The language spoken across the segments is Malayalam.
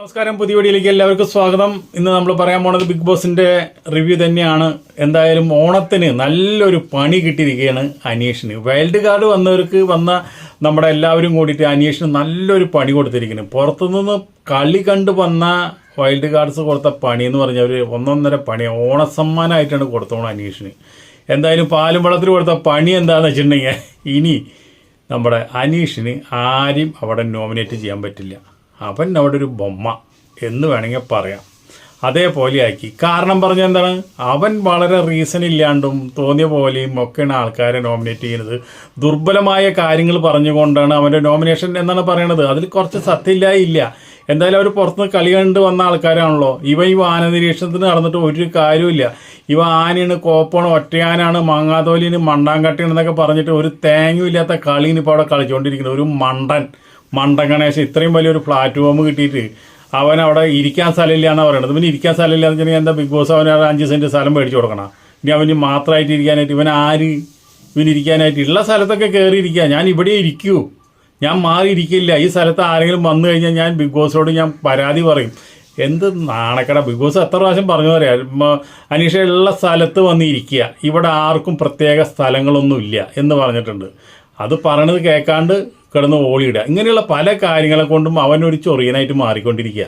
നമസ്കാരം പുതിയ വീഡിയോയിലേക്ക് എല്ലാവർക്കും സ്വാഗതം. ഇന്ന് നമ്മൾ പറയാൻ പോണത് ബിഗ് ബോസിന്റെ റിവ്യൂ തന്നെയാണ്. എന്തായാലും ഓണത്തിന് നല്ലൊരു പണി കിട്ടിയിരിക്കുകയാണ് അനീഷിന്. വൈൽഡ് കാർഡ് വന്നവർക്ക് വന്ന നമ്മുടെ എല്ലാവരും കൂടിയിട്ട് അനീഷിന് നല്ലൊരു പണി കൊടുത്തിരിക്കുന്നു. പുറത്തുനിന്ന് കളി കണ്ട് വന്ന വൈൽഡ് കാർഡ്സ് കൊടുത്ത പണി എന്ന് പറഞ്ഞാൽ ഒരു ഒന്നൊന്നര പണി ഓണസമ്മാനമായിട്ടാണ് കൊടുത്തോണം അനീഷിന്. എന്തായാലും പാലും വെള്ളത്തിൽ കൊടുത്ത പണി എന്താണെന്ന് വെച്ചിട്ടുണ്ടെങ്കിൽ ഇനി നമ്മുടെ അനീഷിന് ആരും അവിടെ നോമിനേറ്റ് ചെയ്യാൻ പറ്റില്ല. അവൻ അവിടെ ഒരു ബൊമ്മ എന്ന് വേണമെങ്കിൽ പറയാം. അതേപോലെയാക്കി. കാരണം പറഞ്ഞ എന്താണ്? അവൻ വളരെ റീസൺ ഇല്ലാണ്ടും തോന്നിയ പോലെയും ഒക്കെയാണ് ആൾക്കാരെ നോമിനേറ്റ് ചെയ്യുന്നത്. ദുർബലമായ കാര്യങ്ങൾ പറഞ്ഞുകൊണ്ടാണ് അവന്റെ നോമിനേഷൻ എന്നാണ് പറയണത്. അതിൽ കുറച്ച് സത്യമില്ല ഇല്ല. എന്തായാലും അവർ പുറത്തുനിന്ന് കളി കണ്ട് വന്ന ആൾക്കാരാണല്ലോ. ഇവ ഈ ആന നിരീക്ഷണത്തിന് നടന്നിട്ട് ഒരു കാര്യമില്ല ഇവ ആനയാണ് കോപ്പാണ് ഒറ്റയാനാണ് മാങ്ങാതോലിന് മണ്ടാങ്കട്ടിയാണ് എന്നൊക്കെ പറഞ്ഞിട്ട് ഒരു തേങ്ങയും ഇല്ലാത്ത കളിയാണ് ഇപ്പോൾ അവിടെ കളിച്ചുകൊണ്ടിരിക്കുന്നത്. ഒരു മണ്ടൻ. മണ്ടൻ ഇത്രയും വലിയൊരു പ്ലാറ്റ്ഫോം കിട്ടിയിട്ട് അവൻ അവിടെ ഇരിക്കാൻ സ്ഥലമില്ല എന്നാണ് പറയുന്നത് പിന്നെ ഇരിക്കാൻ സ്ഥലമില്ല എന്ന് വെച്ചിട്ടുണ്ടെങ്കിൽ എന്താ ബിഗ് ബോസ് അവന് അഞ്ച് സെന്റ് സ്ഥലം മേടിച്ചു കൊടുക്കണം. ഇനി അവന് മാത്രമായിട്ട് ഇരിക്കാനായിട്ട് ഇവൻ ആര്? ഇവൻ ഇരിക്കാനായിട്ട് ഉള്ള സ്ഥലത്തൊക്കെ കയറി ഇരിക്കുക. ഞാൻ ഇവിടെ ഇരിക്കൂ. ഞാൻ മാറിയിരിക്കില്ല ഈ സ്ഥലത്ത് ആരെങ്കിലും വന്നു കഴിഞ്ഞാൽ ഞാൻ ബിഗ് ബോസിനോട് ഞാൻ പരാതി പറയും. എന്ത് നാണക്കട. ബിഗ് ബോസ് എത്ര പ്രാവശ്യം പറഞ്ഞു പറയാം. അനീഷ ഉള്ള സ്ഥലത്ത് വന്ന് ഇരിക്കുക. ഇവിടെ ആർക്കും പ്രത്യേക സ്ഥലങ്ങളൊന്നുമില്ല എന്ന് പറഞ്ഞിട്ടുണ്ട്. അത് പറയണത് കേൾക്കാണ്ട് കിടന്ന് ഓളിയിടുക. ഇങ്ങനെയുള്ള പല കാര്യങ്ങളെ കൊണ്ടും അവനൊരു ചൊറിയനായിട്ട് മാറിക്കൊണ്ടിരിക്കുക.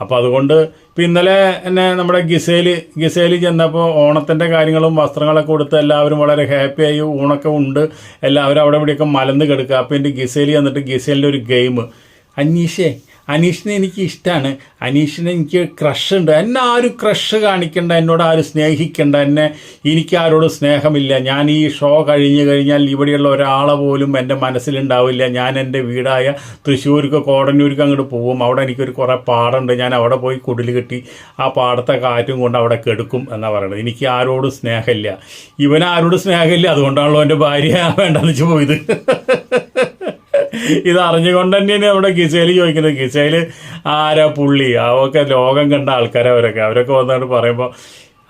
അപ്പോൾ അതുകൊണ്ട് ഇപ്പം ഇന്നലെ എന്നെ നമ്മുടെ ഗിസേൽ ഗിസേൽ ചെന്നപ്പോൾ ഓണത്തിന്റെ കാര്യങ്ങളും വസ്ത്രങ്ങളൊക്കെ കൊടുത്ത് എല്ലാവരും വളരെ ഹാപ്പിയായി ഊണൊക്കെ ഉണ്ട്. എല്ലാവരും അവിടെ ഇവിടെയൊക്കെ മലന്ന് കിടക്കുക. അപ്പോൾ എന്റെ ഗിസേൽ ചെന്നിട്ട് ഗിസേലിന്റെ ഒരു ഗെയിം അനീഷേ അനീഷിനെ എനിക്ക് ഇഷ്ടമാണ് അനീഷിനെ എനിക്ക് ക്രഷ് ഉണ്ട് എന്നെ ആരും ക്രഷ് കാണിക്കണ്ട. എന്നോട് ആരും സ്നേഹിക്കണ്ട. എന്നെ എനിക്ക് ആരോട് സ്നേഹമില്ല. ഞാൻ ഈ ഷോ കഴിഞ്ഞ് കഴിഞ്ഞാൽ ഇവിടെയുള്ള ഒരാളെ പോലും എന്റെ മനസ്സിലുണ്ടാവില്ല. ഞാൻ എന്റെ വീടായ തൃശ്ശൂർക്ക് കോടന്നൂർക്ക് അങ്ങോട്ട് പോകും അവിടെ എനിക്കൊരു കുറേ പാടുണ്ട് ഞാൻ അവിടെ പോയി കുടിൽ കെട്ടി ആ പാടത്തെ കാറ്റും കൊണ്ട് അവിടെ കെടുക്കും എന്നാണ് പറയുന്നത് എനിക്ക് ആരോടും സ്നേഹമില്ല. ഇവൻ ആരോടും സ്നേഹമില്ല. അതുകൊണ്ടാണല്ലോ എന്റെ ഭാര്യ വേണ്ടെന്ന് വെച്ച് പോയത് ഇത് അറിഞ്ഞുകൊണ്ട് തന്നെയാണ് നമ്മുടെ ഗിസേൽ ചോദിക്കുന്നത്. ഗിസേൽ ആരാ പുള്ളി? അവൊക്കെ ലോകം കണ്ട ആൾക്കാരെ അവരൊക്കെ. അവരൊക്കെ വന്നിട്ട് പറയുമ്പോൾ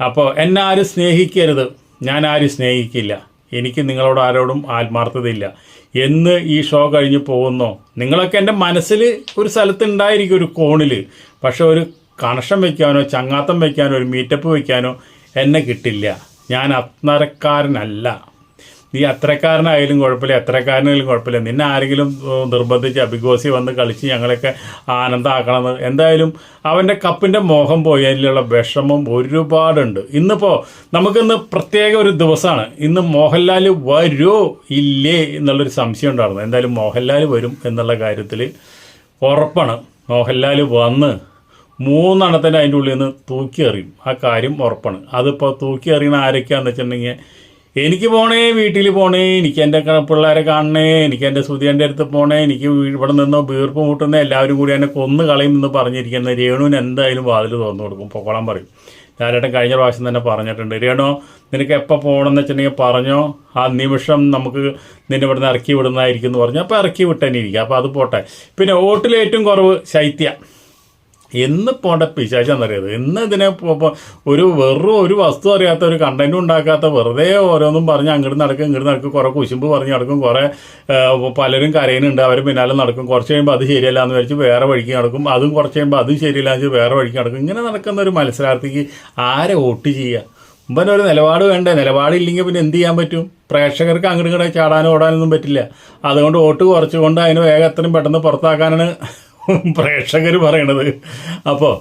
അപ്പോൾ എന്നെ ആരും സ്നേഹിക്കരുത്. ഞാൻ ആരും സ്നേഹിക്കില്ല. എനിക്ക് നിങ്ങളോട് ആരോടും ആത്മാർത്ഥതയില്ല. എന്ന് ഈ ഷോ കഴിഞ്ഞ് പോകുന്നോ. നിങ്ങളൊക്കെ എന്റെ മനസ്സിൽ ഒരു സ്ഥലത്ത് ഉണ്ടായിരിക്കും ഒരു കോണിൽ പക്ഷെ ഒരു കണക്ഷൻ വയ്ക്കാനോ ചങ്ങാത്തം വയ്ക്കാനോ ഒരു മീറ്റപ്പ് വയ്ക്കാനോ എന്നെ കിട്ടില്ല. ഞാൻ അത്തരക്കാരനല്ല. നീ അത്രക്കാരനായാലും കുഴപ്പമില്ല എത്രക്കാരനായാലും കുഴപ്പമില്ല. നിന്നെ ആരെങ്കിലും നിർബന്ധിച്ച് അഭിഗോസി വന്ന് കളിച്ച് ഞങ്ങളൊക്കെ ആനന്ദമാക്കണമെന്ന്. എന്തായാലും അവന്റെ കപ്പിന്റെ മോഹം പോയി അതിലുള്ള വിഷമം ഒരുപാടുണ്ട്. ഇന്നിപ്പോൾ നമുക്കിന്ന് പ്രത്യേക ഒരു ദിവസമാണ്. ഇന്ന് മോഹൻലാൽ വരുമോ ഇല്ലേ എന്നുള്ളൊരു സംശയം ഉണ്ടായിരുന്നു. എന്തായാലും മോഹൻലാൽ വരും എന്നുള്ള കാര്യത്തിൽ ഉറപ്പാണ്. മോഹൻലാൽ വന്ന് മൂന്നെണ്ണത്തിന്റെ അതിന്റെ ഉള്ളിൽ നിന്ന് തൂക്കി എറിയും ആ കാര്യം ഉറപ്പാണ്. അതിപ്പോൾ തൂക്കി എറിയണ ആരൊക്കെയാണെന്ന് വെച്ചിട്ടുണ്ടെങ്കിൽ എനിക്ക് പോണേ വീട്ടിൽ പോണേ എനിക്ക് എന്റെ പിള്ളേരെ കാണണേ എനിക്ക് എന്റെ സുധിയന്റെ അടുത്ത് പോണേ എനിക്ക് ഇവിടെ നിന്നോ വീർപ്പ് മുട്ടുന്ന എല്ലാവരും കൂടി എന്നെ കൊന്നു കളയും എന്ന് പറഞ്ഞിരിക്കുന്ന രേണുവിന് എന്തായാലും വാതിൽ തുറന്നു കൊടുക്കും. പൊക്കോളാൻ പറയും. ഞാനേട്ടൻ കഴിഞ്ഞ പ്രാവശ്യം തന്നെ പറഞ്ഞിട്ടുണ്ട്. രേണോ നിനക്ക് എപ്പോൾ പോകണമെന്ന് വെച്ചിട്ടുണ്ടെങ്കിൽ പറഞ്ഞോ. ആ നിമിഷം നമുക്ക് നിന്നെ ഇവിടുന്ന് ഇറക്കി വിടുന്നതായിരിക്കും എന്ന് പറഞ്ഞു. അപ്പോൾ ഇറക്കി വിട്ടേനിരിക്കുക അപ്പോൾ അത് പോട്ടെ. പിന്നെ വോട്ടിൽ ഏറ്റവും കുറവ് ശൈത്യ. എന്ന് പോണ്ട പിശാചെന്നറിയത് എന്ന് ഇതിനെ ഒരു വെറും ഒരു വസ്തു അറിയാത്ത ഒരു കണ്ടന്റും ഉണ്ടാക്കാത്ത വെറുതെ ഓരോന്നും പറഞ്ഞ് അങ്ങോട്ട് നടക്കും ഇങ്ങോട്ട് നടക്കും കുറേ കുശുമ്പ് പറഞ്ഞ് നടക്കും കുറേ പലരും കരയുന്നുണ്ട് അവർ പിന്നാലെ നടക്കും കുറച്ച് കഴിയുമ്പോൾ അത് ശരിയല്ല എന്ന് വെച്ച് വേറെ വഴിക്ക് നടക്കും അതും കുറച്ച് കഴിയുമ്പോൾ അതും ശരിയല്ല എന്ന് വെച്ച് വേറെ വഴിക്ക് നടക്കും. ഇങ്ങനെ നടക്കുന്ന ഒരു മത്സരാർത്ഥിക്ക് ആരെ വോട്ട് ചെയ്യുക? ഒരു നിലപാട് വേണ്ടേ? നിലപാടില്ലെങ്കിൽ പിന്നെ എന്ത് ചെയ്യാൻ പറ്റും? പ്രേക്ഷകർക്ക് അങ്ങോട്ട് ഇങ്ങോട്ട് ചാടാനും ഓടാനൊന്നും പറ്റില്ല. അതുകൊണ്ട് വോട്ട് കുറച്ചുകൊണ്ട് അതിന് വേഗം എത്രയും പെട്ടെന്ന് പുറത്താക്കാനാണ് പ്രേക്ഷകർ പറയണത്. അപ്പോൾ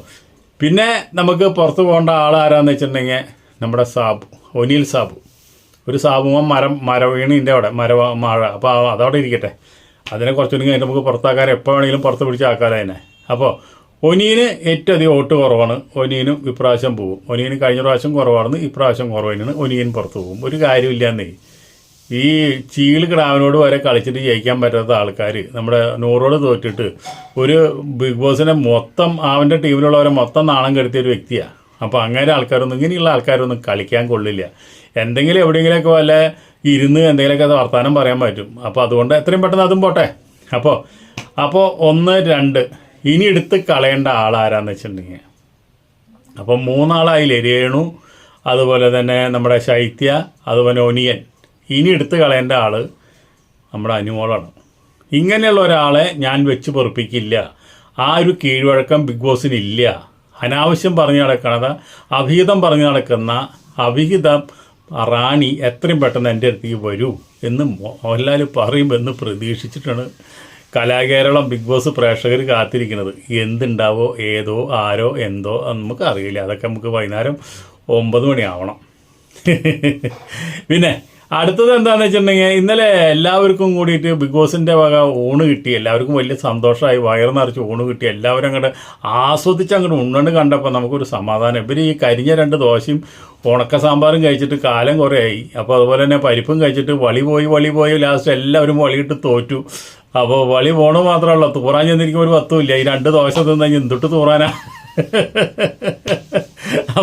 പിന്നെ നമുക്ക് പുറത്ത് പോകേണ്ട ആളാരാന്ന് വെച്ചിട്ടുണ്ടെങ്കിൽ നമ്മുടെ സാബു ഒനിൽ സാബു. ഒരു സാബുമ മരം മര വീണിന്റെ അവിടെ മര മഴ. അപ്പോൾ അതവിടെ ഇരിക്കട്ടെ. അതിനെ കുറച്ചുകൂടി കഴിഞ്ഞ് നമുക്ക് പുറത്താക്കാൻ എപ്പോൾ വേണമെങ്കിലും പുറത്ത് പിടിച്ച് ആക്കാതെ തന്നെ അപ്പോൾ ഒനീന് ഏറ്റവും അധികം വോട്ട് കുറവാണ്. ഒനീനും ഇപ്രാവശ്യം പോവും. ഒനീന് കഴിഞ്ഞ പ്രാവശ്യം കുറവാണെന്ന് ഇപ്രാവശ്യം കുറവ് തന്നെയാണ്. ഒനീൻ പുറത്ത് പോകും. ഒരു കാര്യമില്ലാന്നേ. ഈ ചീൾ കിടാവിനോട് വരെ കളിച്ചിട്ട് ജയിക്കാൻ പറ്റാത്ത ആൾക്കാർ നമ്മുടെ നൂറോട് തോറ്റിട്ട് ഒരു ബിഗ് ബോസിനെ മൊത്തം അവന്റെ ടീമിലുള്ളവരെ മൊത്തം നാണം കെടുത്തിയ ഒരു വ്യക്തിയാണ് അപ്പോൾ അങ്ങനെ ആൾക്കാരൊന്നും ഇങ്ങനെയുള്ള ആൾക്കാരൊന്നും കളിക്കാൻ കൊള്ളില്ല. എന്തെങ്കിലും എവിടെയെങ്കിലുമൊക്കെ വല്ല ഇരുന്ന് എന്തെങ്കിലുമൊക്കെ വർത്തമാനം പറയാൻ പറ്റും. അപ്പോൾ അതുകൊണ്ട് എത്രയും പെട്ടെന്ന് അതും പോട്ടെ. അപ്പോൾ അപ്പോൾ ഒന്ന് രണ്ട്. ഇനി എടുത്ത് കളയേണ്ട ആളാരാന്ന് വെച്ചിട്ടുണ്ടെങ്കിൽ. അപ്പം മൂന്നാളായില്ലേ രേണു അതുപോലെ തന്നെ നമ്മുടെ ശൈത്യ അതുപോലെ ഒനിയൻ. ഇനി എടുത്ത് കളയേണ്ട ആൾ നമ്മുടെ അനുമോളാണ്. ഇങ്ങനെയുള്ള ഒരാളെ ഞാൻ വെച്ച് പൊറപ്പിക്കില്ല. ആ ഒരു കീഴ്വഴക്കം ബിഗ് ബോസിന് ഇല്ല. അനാവശ്യം പറഞ്ഞു നടക്കണത് അഭിഹിതം പറഞ്ഞു നടക്കുന്ന അഭിഹിതം റാണി എത്രയും പെട്ടെന്ന് എന്റെ അടുത്തേക്ക് വരൂ എന്ന് മോഹൻലാൽ പറയുമെന്ന് പ്രതീക്ഷിച്ചിട്ടാണ് കലാകേരളം ബിഗ് ബോസ് പ്രേക്ഷകർ കാത്തിരിക്കുന്നത്. എന്തുണ്ടാവോ ഏതോ ആരോ എന്തോ നമുക്ക് അറിയില്ല അതൊക്കെ നമുക്ക് വൈകുന്നേരം ഒമ്പത് മണിയാവണം. പിന്നെ അടുത്തത് എന്താണെന്ന് വെച്ചിട്ടുണ്ടെങ്കിൽ ഇന്നലെ എല്ലാവർക്കും കൂടിയിട്ട് ബിഗ് ബോസിന്റെ വക ഊണ് കിട്ടി. എല്ലാവർക്കും വലിയ സന്തോഷമായി. വയറ് നിറച്ച് ഊണ് കിട്ടി. എല്ലാവരും അങ്ങോട്ട് ആസ്വദിച്ച് അങ്ങോട്ട് ഉണ്ണണ് കണ്ടപ്പോൾ നമുക്കൊരു സമാധാനം. ഇവർ ഈ കരിഞ്ഞ രണ്ട് ദോശയും ഉണക്ക സാമ്പാറും കഴിച്ചിട്ട് കാലം കുറേ ആയി. അപ്പോൾ അതുപോലെ തന്നെ പരിപ്പും കഴിച്ചിട്ട് വളി പോയി വളി പോയി. ലാസ്റ്റ് എല്ലാവരും വളിയിട്ട് തോറ്റു. അപ്പോൾ വളി പോണു മാത്രമല്ല തൂറാൻ ചെന്നിരിക്കും ഒരു പത്തുമില്ല ഈ രണ്ട് ദോശ തിന്നു എന്തൊട്ട് തൂറാനാ?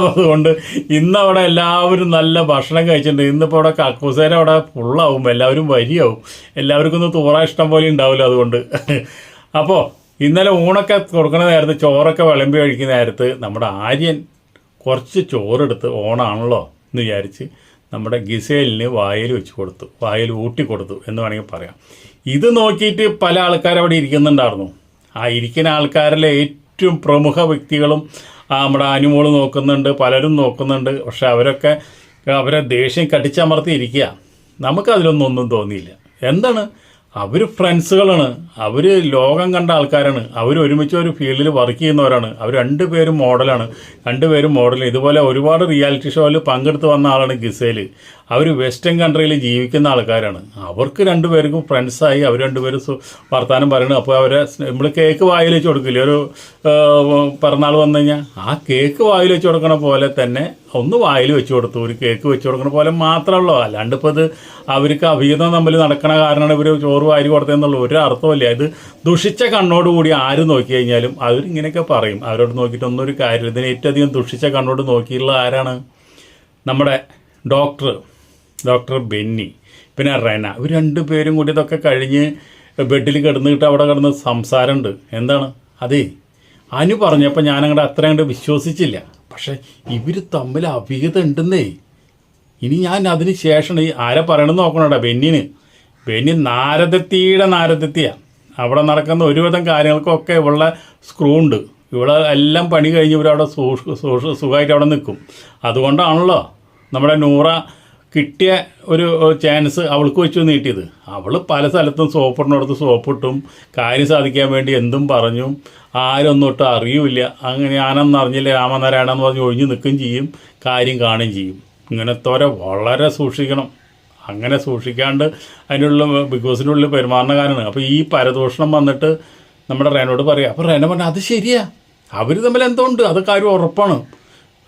അതുകൊണ്ട് ഇന്ന് അവിടെ എല്ലാവരും നല്ല ഭക്ഷണം കഴിച്ചിട്ടുണ്ട്. ഇന്നിപ്പോൾ അവിടെ കക്കൂസേര അവിടെ ഫുള്ളാവും എല്ലാവരും വരിയാവും. എല്ലാവർക്കും ഒന്ന് തോറ ഇഷ്ടം പോലെ ഉണ്ടാവില്ല അതുകൊണ്ട്. അപ്പോൾ ഇന്നലെ ഊണൊക്കെ കൊടുക്കുന്ന നേരത്ത് ചോറൊക്കെ വിളമ്പി കഴിക്കുന്ന നേരത്ത് നമ്മുടെ ആര്യൻ കുറച്ച് ചോറെടുത്ത് ഓണാണല്ലോ എന്ന് വിചാരിച്ച് നമ്മുടെ ഗിസേലിന് വായിൽ വെച്ച് കൊടുത്തു. വായിൽ ഊട്ടി കൊടുത്തു എന്ന് വേണമെങ്കിൽ പറയാം. ഇത് നോക്കിയിട്ട് പല ആൾക്കാരവിടെ ഇരിക്കുന്നുണ്ടായിരുന്നു. ആ ഇരിക്കുന്ന ആൾക്കാരിലെ ഏറ്റവും പ്രമുഖ വ്യക്തികളും നമ്മുടെ അനുമോൾ നോക്കുന്നുണ്ട് പലരും നോക്കുന്നുണ്ട് പക്ഷെ അവരൊക്കെ അവരെ ദേഷ്യം കടിച്ചമർത്തി ഇരിക്കുക നമുക്കതിലൊന്നും ഒന്നും തോന്നിയില്ല. എന്താണ്? അവർ ഫ്രണ്ട്സുകളാണ്. അവർ ലോകം കണ്ട ആൾക്കാരാണ്. അവർ ഒരുമിച്ച് ഒരു ഫീൽഡിൽ വർക്ക് ചെയ്യുന്നവരാണ്. അവർ രണ്ടുപേരും മോഡലാണ്. രണ്ടുപേരും മോഡൽ ഇതുപോലെ ഒരുപാട് റിയാലിറ്റി ഷോയിൽ പങ്കെടുത്ത് വന്ന ആളാണ് ഗിസേൽ അവർ വെസ്റ്റേൺ കൺട്രിയിൽ ജീവിക്കുന്ന ആൾക്കാരാണ്. അവർക്ക് രണ്ടുപേർക്കും ഫ്രണ്ട്സായി അവർ രണ്ടുപേരും വർത്താനം പറയണം. അപ്പോൾ അവരെ നമ്മൾ കേക്ക് വായിൽ വെച്ച് കൊടുക്കില്ലേ? ഒരു പിറന്നാൾ വന്നു കഴിഞ്ഞാൽ ആ കേക്ക് വായിൽ വെച്ച് കൊടുക്കണ പോലെ തന്നെ ഒന്ന് വായിൽ വെച്ച് കൊടുത്തു. ഒരു കേക്ക് വെച്ച് കൊടുക്കണ പോലെ മാത്രമല്ലോ അല്ലാണ്ട് ഇപ്പോൾ ഇത് അവർക്ക് അഭിഹിതം തമ്മിൽ നടക്കണ കാരണമാണ് ഇവർ ചോറ് വാരി കൊടുത്തതെന്നുള്ള ഒരു അർത്ഥമില്ല ഇത് ദുഷിച്ച കണ്ണോടുകൂടി ആര് നോക്കി കഴിഞ്ഞാലും അവരിങ്ങനെയൊക്കെ പറയും. അവരോട് നോക്കിയിട്ടൊന്നും ഒരു കാര്യം ഇതിന് ഏറ്റവും അധികം ദുഷിച്ച കണ്ണോട് നോക്കിയിട്ടുള്ള ആരാണ്? നമ്മുടെ ഡോക്ടർ ഡോക്ടർ ബെന്നി പിന്നെ റെന ഇവർ രണ്ടു പേരും കൂടി ഇതൊക്കെ കഴിഞ്ഞ് ബെഡിൽ കിടന്നിട്ട് അവിടെ കിടന്ന് സംസാരമുണ്ട്. എന്താണ്? അതേ അനു പറഞ്ഞപ്പോൾ ഞാനങ്ങോട്ട് അത്ര അങ്ങോട്ട് വിശ്വസിച്ചില്ല. പക്ഷേ ഇവർ തമ്മിൽ അഭിഹിത ഉണ്ടെന്നേ. ഇനി ഞാൻ അതിന് ശേഷം ഈ ആരെ പറയണമെന്ന് നോക്കണോടാ ബെന്നിന്. ബെന്നി നാരദത്തിയുടെ നാരദത്തിയാണ് അവിടെ നടക്കുന്ന ഒരുവിധം കാര്യങ്ങൾക്കൊക്കെ ഇവളുടെ സ്ക്രൂ ഉണ്ട്. ഇവിടെ എല്ലാം പണി കഴിഞ്ഞ് ഇവരവിടെ സുഖമായിട്ട് അവിടെ നിൽക്കും. അതുകൊണ്ടാണല്ലോ നമ്മുടെ നൂറ കിട്ടിയ ഒരു ചാൻസ് അവൾക്ക് വെച്ച് നീട്ടിയത്. അവൾ പല സ്ഥലത്തും സോപ്പിടുന്നിടത്ത് സോപ്പിട്ടും കാര്യം സാധിക്കാൻ വേണ്ടി എന്തും പറഞ്ഞു. ആരൊന്നും ഒട്ടും അറിയില്ല. അങ്ങനെ ഞാനൊന്നും അറിഞ്ഞില്ല രാമനാരായണ എന്ന് പറഞ്ഞ് ഒഴിഞ്ഞു നിൽക്കുകയും ചെയ്യും കാര്യം കാണുകയും ചെയ്യും. ഇങ്ങനത്തോരെ വളരെ സൂക്ഷിക്കണം. അങ്ങനെ സൂക്ഷിക്കാണ്ട് അതിനുള്ള ബിഗ് ബോസിന്റെ ഉള്ളിൽ പെരുമാറുന്ന കാരണം അപ്പോൾ ഈ പരദൂഷണം വന്നിട്ട് നമ്മുടെ റേനോട് പറയാം അപ്പോൾ റേന പറഞ്ഞാൽ അത് ശരിയാ. അവർ തമ്മിൽ എന്തോ ഉണ്ട്. അത് കാര്യം ഉറപ്പാണ്.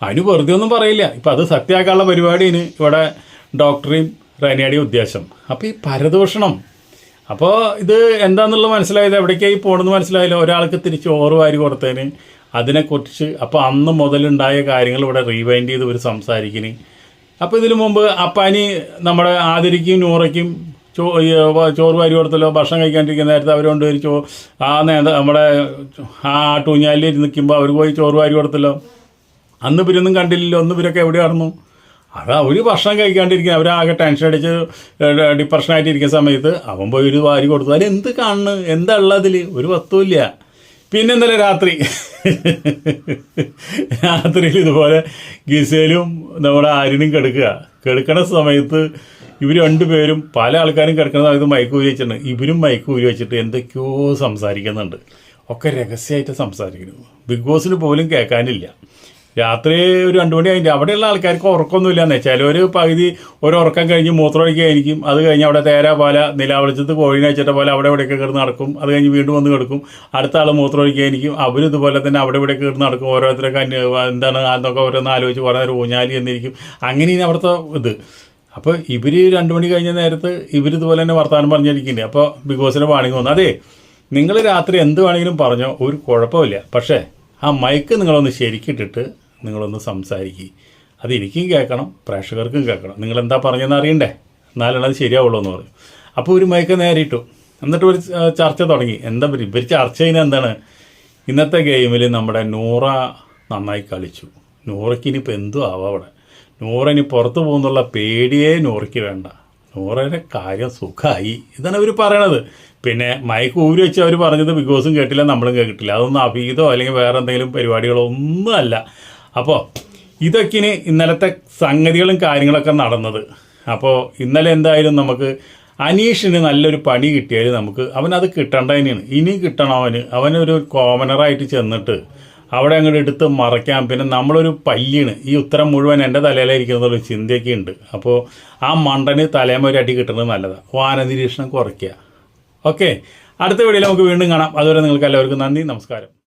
അതിന് വെറുതെ ഒന്നും പറയില്ല. ഇപ്പം അത് സത്യമാക്കാനുള്ള പരിപാടിയാണ്. ഇവിടെ ഡോക്ടറെയും റേനയുടെയും ഉദ്ദേശം. അപ്പോൾ ഈ പരദൂഷണം അപ്പോൾ ഇത് എന്താണെന്നുള്ളത് മനസ്സിലായത് എവിടേക്കായി പോകണമെന്ന് മനസ്സിലായില്ല. ഒരാൾക്ക് തിരിച്ച് ഓറ് വാരി കൊടുത്തതിന് അതിനെക്കുറിച്ച് അപ്പോൾ അന്ന് മുതലുണ്ടായ കാര്യങ്ങൾ ഇവിടെ റീവൈൻഡ് ചെയ്ത് ഒരു സംസാരിക്കുന്നു അപ്പോൾ ഇതിനു മുമ്പ് അപ്പാനി നമ്മുടെ ആതിരിക്കും നൂറയ്ക്കും ചോ ചോറ് വാരി കൊടുത്തല്ലോ ഭക്ഷണം കഴിക്കാണ്ടിരിക്കുന്ന നേരത്തെ അവർ കൊണ്ടുപോയി ചോ ആ നേത നമ്മുടെ ആ ടൂഞ്ഞാലിൽ നിൽക്കുമ്പോൾ അവർ പോയി ചോറ് വാരി കൊടുത്തല്ലോ. അന്ന് ഇവരൊന്നും കണ്ടില്ലല്ലോ. ഒന്ന് ഇവരൊക്കെ എവിടെയായിരുന്നു അത് ഒരു ഭക്ഷണം കഴിക്കാണ്ടിരിക്കുക അവരാകെ ടെൻഷൻ അടിച്ച് ഡിപ്രഷനായിട്ട് ഇരിക്കുന്ന സമയത്ത് അവൻ പോയി ഒരു വാരി കൊടുത്തു. അതിൽ എന്ത് കാണുന്നു എന്താ ഉള്ളതിൽ ഒരു വസ്തുവില്ല പിന്നെ ഇന്നലെ രാത്രി രാത്രിയിൽ ഇതുപോലെ ഗിസേലും നമ്മുടെ ആര്യനും കിടക്കുക. കിടക്കണ സമയത്ത് ഇവർ രണ്ടുപേരും പല ആൾക്കാരും കിടക്കുന്ന സമയത്ത് മയക്ക് ഊരി വെച്ചിട്ടുണ്ട്. ഇവരും മയക്ക് ഊരി വെച്ചിട്ട് എന്തൊക്കെയോ സംസാരിക്കുന്നുണ്ട്. ഒക്കെ രഹസ്യമായിട്ട് സംസാരിക്കുന്നു. ബിഗ് ബോസിന് പോലും കേൾക്കാനില്ല. രാത്രി ഒരു രണ്ടു മണി കഴിഞ്ഞ് അവിടെയുള്ള ആൾക്കാർക്ക് ഉറക്കമൊന്നുമില്ലെന്നേ. ഒരു പകുതി ഒരു ഉറക്കം കഴിഞ്ഞ് മൂത്രമൊഴിക്കായിരിക്കും. അത് കഴിഞ്ഞ് അവിടെ തേര പോലെ നിലാവെളിച്ചത്ത് കോഴിനെ വെച്ചിട്ട പോലെ അവിടെ ഇവിടെയൊക്കെ കിടന്ന് നടക്കും. അത് കഴിഞ്ഞ് വീണ്ടും വന്ന് കിടക്കും. അടുത്ത ആൾ മൂത്രമൊഴിക്കായിരിക്കും. അവരും ഇതുപോലെ തന്നെ അവിടെ ഇവിടെ കിടന്ന് നടക്കും. ഓരോരുത്തരൊക്കെ എന്താണ് അതൊക്കെ ഓരോന്ന് ആലോചിച്ച് കുറേ നേരം ഊഞ്ഞാലി എന്നിരിക്കും അങ്ങനെയാണ് അവിടുത്തെ ഇത്. അപ്പോൾ ഇവർ രണ്ടു മണി കഴിഞ്ഞ നേരത്ത് ഇവർ ഇതുപോലെ തന്നെ വർത്തമാനം പറഞ്ഞിരിക്കുന്നുണ്ട് അപ്പോൾ ബിഗ് ബോസിന്റെ വാണിംഗ് വന്നു. അതെ നിങ്ങൾ രാത്രി എന്ത് വേണമെങ്കിലും പറഞ്ഞോ. ഒരു കുഴപ്പമില്ല. പക്ഷേ ആ മൈക്ക് നിങ്ങളൊന്ന് ശരിക്കിട്ടിട്ട് നിങ്ങളൊന്ന് സംസാരിക്കുക അത് എനിക്കും കേൾക്കണം പ്രേക്ഷകർക്കും കേൾക്കണം. നിങ്ങൾ എന്താ പറഞ്ഞതെന്ന് അറിയണ്ടേ? എന്നാലാണ് അത് ശരിയാവുള്ളൂ എന്ന് പറയും. അപ്പോൾ ഒരു മയക്കം നേരെ ഇട്ടു. എന്നിട്ട് ഒരു ചർച്ച തുടങ്ങി. എന്താ പറയുക ഇവർ ചർച്ച ചെയ്യുന്നത് എന്താണ്? ഇന്നത്തെ ഗെയിമിൽ നമ്മുടെ നൂറ നന്നായി കളിച്ചു. നൂറയ്ക്ക് ഇനിയിപ്പോൾ എന്തും ആവാം അവിടെ. നൂറിനി പുറത്തു പോകുന്നുള്ള പേടിയേ നൂറയ്ക്ക് വേണ്ട. നൂറയുടെ കാര്യം സുഖമായി ഇതാണ് അവർ പറയണത്. പിന്നെ മയക്ക് ഊരി വെച്ച് അവർ പറഞ്ഞത് ബിഗ് ബോസും കേട്ടില്ല നമ്മളും കേട്ടില്ല അതൊന്നും അഭീതോ അല്ലെങ്കിൽ വേറെ എന്തെങ്കിലും പരിപാടികളോ ഒന്നും അല്ല അപ്പോൾ ഇതൊക്കെയാണ് ഇന്നലത്തെ സംഗതികളും കാര്യങ്ങളൊക്കെ നടന്നത്. അപ്പോൾ ഇന്നലെ എന്തായാലും നമുക്ക് അനീഷിന് നല്ലൊരു പണി കിട്ടിയാൽ നമുക്ക് അവനത് കിട്ടേണ്ട തന്നെയാണ് ഇനി കിട്ടണം അവന്. അവനൊരു കോമണറായിട്ട് ചെന്നിട്ട് അവിടെ അങ്ങോട്ട് എടുത്ത് മറയ്ക്കാം. പിന്നെ നമ്മളൊരു പല്ലിയാണ്. ഈ ഉത്തരം മുഴുവൻ എന്റെ തലയിലായിരിക്കുന്നതൊരു ചിന്തയൊക്കെ ഉണ്ട് അപ്പോൾ ആ മണ്ടന് തലേമ ഒരു അടി കിട്ടുന്നത് നല്ലതാണ് വാന നിരീക്ഷണം കുറയ്ക്കുക. ഓക്കെ? അടുത്ത വീഡിയോയിൽ നമുക്ക് വീണ്ടും കാണാം. അതുവരെ നിങ്ങൾക്ക് എല്ലാവർക്കും നന്ദി. നമസ്കാരം.